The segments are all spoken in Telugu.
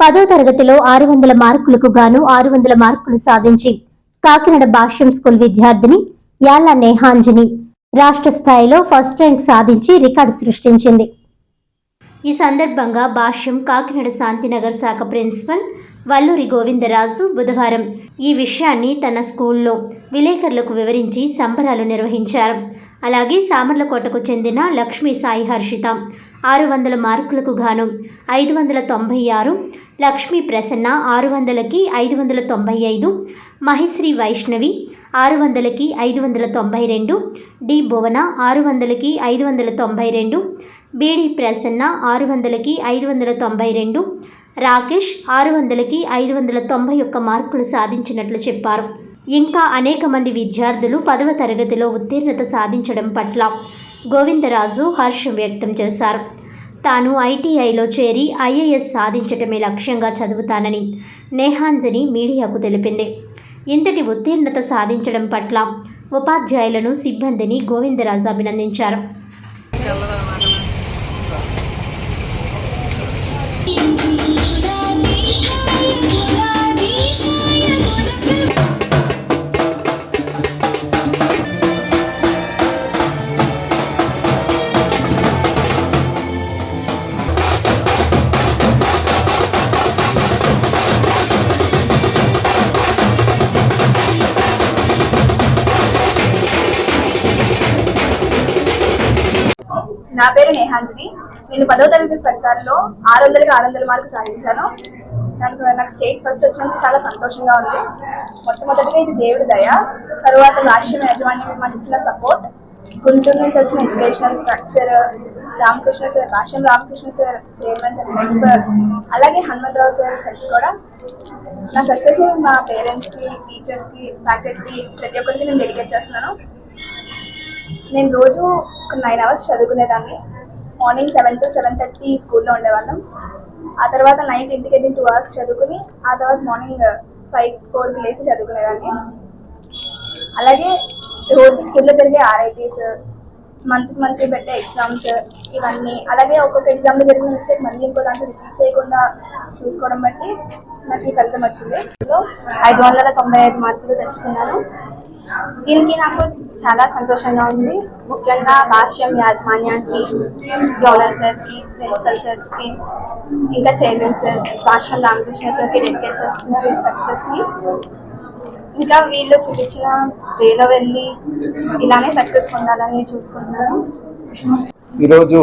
పదో తరగతిలో ఆరు వందల మార్కులకు గాను ఆరు వందల మార్కులు సాధించి కాకినాడ భాష్యం స్కూల్ విద్యార్థిని యాళ్ళ నేహాంజని రాష్ట్ర స్థాయిలో ఫస్ట్ ర్యాంక్ సాధించి రికార్డు సృష్టించింది. ఈ సందర్భంగా భాష్యం కాకినాడ శాంతినగర్ శాఖ ప్రిన్సిపల్ వల్లూరి గోవిందరాజు బుధవారం ఈ విషయాన్ని తన స్కూల్లో విలేకరులకు వివరించి సంబరాలు నిర్వహించారు. అలాగే సామర్లకోటకు చెందిన లక్ష్మీ సాయి హర్షిత. ఆరు వందల మార్కులకు గాను ఐదు వందల తొంభై ఆరు లక్ష్మీ ప్రసన్న ఆరు వందలకి ఐదు వందల తొంభై ఐదు మహిశ్రీ వైష్ణవి ఆరు వందలకి ఐదు వందల తొంభై రెండు డి భువన ఆరు వందలకి ఐదు వందల తొంభై రెండు బీడి ప్రసన్న ఆరు వందలకి ఐదు వందల తొంభై రెండు రాకేష్ ఆరు వందలకి ఐదు వందల తొంభై ఒక్క మార్కులు సాధించినట్లు చెప్పారు. ఇంకా అనేక మంది విద్యార్థులు పదవ తరగతిలో ఉత్తీర్ణత సాధించడం పట్ల గోవిందరాజు హర్షం వ్యక్తం చేశారు. తాను ఐటీఐలో చేరి ఐఏఎస్ సాధించటమే లక్ష్యంగా చదువుతానని నేహాంజని మీడియాకు తెలిపింది. ఇంతటి ఉత్తీర్ణత సాధించడం పట్ల ఉపాధ్యాయులను సిబ్బందిని గోవిందరాజు అభినందించారు. నా పేరు నేహాంజని నేను పదో తరగతి ఫలితాల్లో ఆరు వందలకి ఆరు వందల మార్కు సాధించాను. నాకు నాకు స్టేట్ ఫస్ట్ వచ్చినందుకు చాలా సంతోషంగా ఉంది. మొట్టమొదటిగా ఇది దేవుడి దయ తర్వాత రాష్ట్రం యాజమాన్యం మాకు ఇచ్చిన సపోర్ట్. గుంటూరు నుంచి వచ్చిన ఎడ్యుకేషనల్ స్ట్రక్చర్ రామకృష్ణ సార్ రాష్ట్రం Ramakrishna sir chairman sir help అలాగే హనుమంతరావు సార్ హెల్ప్ కూడా. నా సక్సెస్ని మా పేరెంట్స్కి టీచర్స్కి ఫ్యాకల్టీకి ప్రతి ఒక్కరికి నేను డెడికేట్ చేస్తున్నాను. నేను రోజు ఒక nine hours చదువుకునేదాన్ని. Morning seven to seven thirty స్కూల్లో ఉండేవాళ్ళం. ఆ తర్వాత నైట్ ఇంటికి వెళ్ళి టూ అవర్స్ చదువుకుని ఆ తర్వాత మార్నింగ్ ఫైవ్ ఫోర్కి లేచి చదువుకునేదాన్ని. అలాగే రోజు స్కూల్లో జరిగే ఆర్ఐటీస్ మంత్ మంత్లీ పెట్టే ఎగ్జామ్స్ ఇవన్నీ అలాగే ఒక్కొక్క ఎగ్జామ్లో జరిగిన మిస్టేక్ మళ్ళీ ఇంకో దాంట్లో రిపీట్ చేయకుండా చూసుకోవడం బట్టి నాకు ఈ ఫలితం వచ్చింది. ఐదు వందల తొంభై ఐదు మార్కులు తెచ్చుకున్నాను. దీనికి నాకు చాలా సంతోషంగా ఉంది. ముఖ్యంగా భాష్యం యాజమాన్యానికి జోనల్ సార్కి ప్రిన్సిపల్ సార్స్కి ఇంకా చైర్మన్ సార్ భాష్యం రామకృష్ణ సార్కి డెడికేట్ చేస్తున్నారు ఈ సక్సెస్ని ఇంకా వీళ్ళు చూపించిన వేలో వెళ్ళి ఇలానే సక్సెస్ పొందాలని చూసుకుంటున్నాను ఈరోజు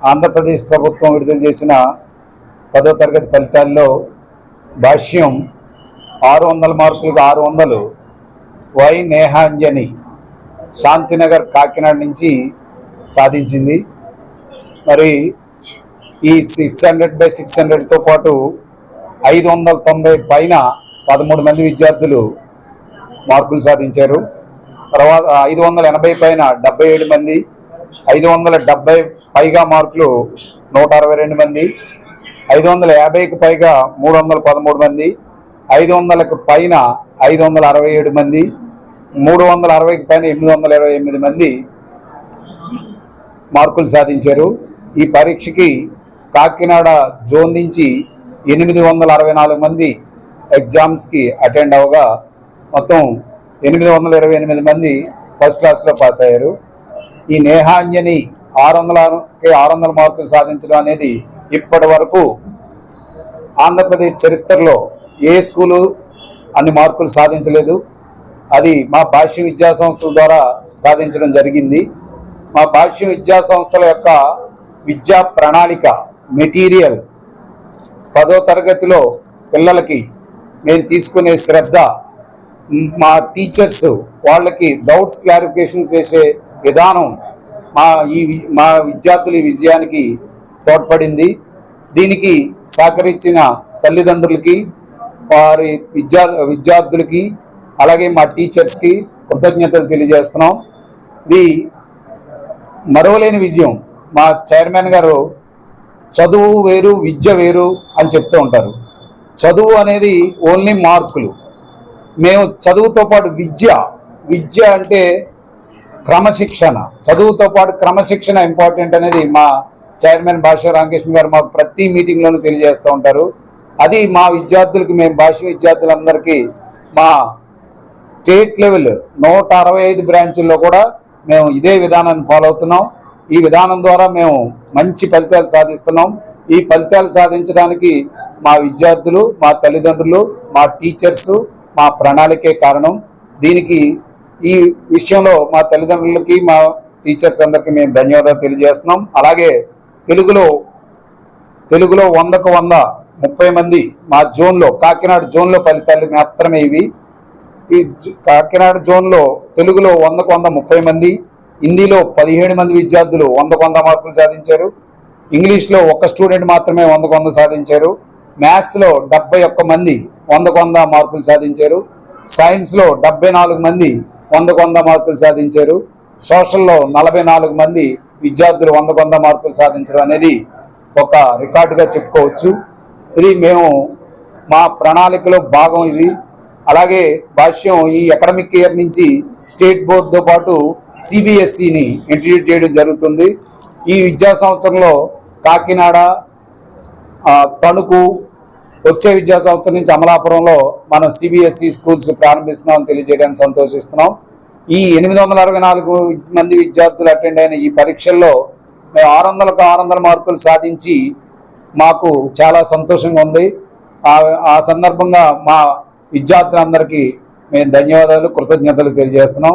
ఆంధ్రప్రదేశ్ ప్రభుత్వం విడుదల చేసిన పదో తరగతి ఫలితాల్లో భాష్యం ఆరు వందల మార్కులకు ఆరు వందలు వై నేహాంజని శాంతినగర్ కాకినాడ నుంచి సాధించింది. మరి ఈ సిక్స్ హండ్రెడ్ బై సిక్స్ హండ్రెడ్తో పాటు ఐదు వందల తొంభై పైన పదమూడు మంది విద్యార్థులు మార్కులు సాధించారు. తర్వాత ఐదు వందల ఎనభై పైన డెబ్బై ఏడు మంది ఐదు వందల డెబ్బై పైగా మార్కులు నూట అరవై రెండు మంది ఐదు వందల యాభైకి పైగా మూడు వందల పదమూడు మంది ఐదు వందలకు పైన ఐదు వందల అరవై ఏడు మంది మూడు వందల అరవైకి పైన ఎనిమిది వందల ఇరవై ఎనిమిది మంది మార్కులు సాధించారు. ఈ పరీక్షకి కాకినాడ జోన్ నుంచి ఎనిమిది వందల అరవై నాలుగు మంది ఎగ్జామ్స్కి అటెండ్ అవగా మొత్తం ఎనిమిది వందల ఇరవై ఎనిమిది మంది ఫస్ట్ క్లాస్లో పాస్ అయ్యారు. ఈ నేహాంజని ఆరు వందలకి ఆరు వందల మార్కులు సాధించడం అనేది ఇప్పటి వరకు ఆంధ్రప్రదేశ్ చరిత్రలో ఏ స్కూలు అన్ని మార్కులు సాధించలేదు. అది మా భాష్య విద్యా సంస్థల ద్వారా సాధించడం జరిగింది. మా భాష్య విద్యా సంస్థల యొక్క విద్యా ప్రణాళిక మెటీరియల్ పదో తరగతిలో పిల్లలకి మేము తీసుకునే శ్రద్ధ మా టీచర్స్ వాళ్ళకి డౌట్స్ క్లారిఫికేషన్ చేసే విధానం మా ఈ మా విద్యార్థుల ఈ విజయానికి తోడ్పడింది. దీనికి సహకరించిన తల్లిదండ్రులకి వారి విద్యా విద్యార్థులకి అలాగే మా టీచర్స్కి కృతజ్ఞతలు తెలియజేస్తున్నాం. ఇది మరవలేని విజయం. మా చైర్మన్ గారు చదువు వేరు విద్య వేరు అని చెప్తూ ఉంటారు. చదువు అనేది ఓన్లీ మార్కులు. మేము చదువుతో పాటు విద్య విద్య అంటే క్రమశిక్షణ. చదువుతో పాటు క్రమశిక్షణ ఇంపార్టెంట్ అనేది మా చైర్మన్ భాష రామకృష్ణ గారు మాకు ప్రతి మీటింగ్లోనూ తెలియజేస్తూ ఉంటారు. అది మా విద్యార్థులకి మేము భాష విద్యార్థులందరికీ మా స్టేట్ లెవెల్ నూట అరవై ఐదు బ్రాంచుల్లో కూడా మేము ఇదే విధానాన్ని ఫాలో అవుతున్నాం. ఈ విధానం ద్వారా మేము మంచి ఫలితాలు సాధిస్తున్నాం. ఈ ఫలితాలు సాధించడానికి మా విద్యార్థులు మా తల్లిదండ్రులు మా టీచర్స్ మా ప్రణాళికే కారణం. దీనికి ఈ విషయంలో మా తల్లిదండ్రులకి మా టీచర్స్ అందరికీ మేము ధన్యవాదాలు తెలియజేస్తున్నాం. అలాగే తెలుగులో తెలుగులో వందకు వంద ముప్పై మంది మా జోన్లో కాకినాడ జోన్లో ఫలితాలు మాత్రమే ఇవి. ఈ కాకినాడ జోన్లో తెలుగులో వందకు వంద ముప్పై మంది హిందీలో పదిహేడు మంది విద్యార్థులు వందకు వంద మార్కులు సాధించారు. ఇంగ్లీష్లో ఒక స్టూడెంట్ మాత్రమే వందకు వంద సాధించారు. మ్యాథ్స్లో డెబ్బై ఒక్క మంది వందకు వంద మార్కులు సాధించారు. సైన్స్లో డెబ్బై నాలుగు మంది వందకు వంద మార్కులు సాధించారు. సోషల్లో నలభై నాలుగు మంది విద్యార్థులు వందకు వంద మార్కులు సాధించడం అనేది ఒక రికార్డుగా చెప్పుకోవచ్చు. ఇది మేము మా ప్రణాళికలో భాగం ఇది. అలాగే భాష్యం ఈ అకాడమిక్ ఇయర్ నుంచి స్టేట్ బోర్డుతో పాటు సిబిఎస్ఈని ఇంట్రడ్యూట్ చేయడం జరుగుతుంది. ఈ విద్యా సంవత్సరంలో కాకినాడ తణుకు వచ్చే విద్యా సంవత్సరం నుంచి అమలాపురంలో మనం సిబిఎస్ఈ స్కూల్స్ ప్రారంభిస్తున్నామని తెలియజేయడానికి సంతోషిస్తున్నాం. ఈ ఎనిమిది వందల అరవై నాలుగు మంది విద్యార్థులు అటెండ్ అయిన ఈ పరీక్షల్లో మేము ఆరు వందలకు ఆరు వందల మార్కులు సాధించి మాకు చాలా సంతోషంగా ఉంది. ఆ సందర్భంగా మా విద్యార్థులందరికీ మేము ధన్యవాదాలు కృతజ్ఞతలు తెలియజేస్తున్నాం.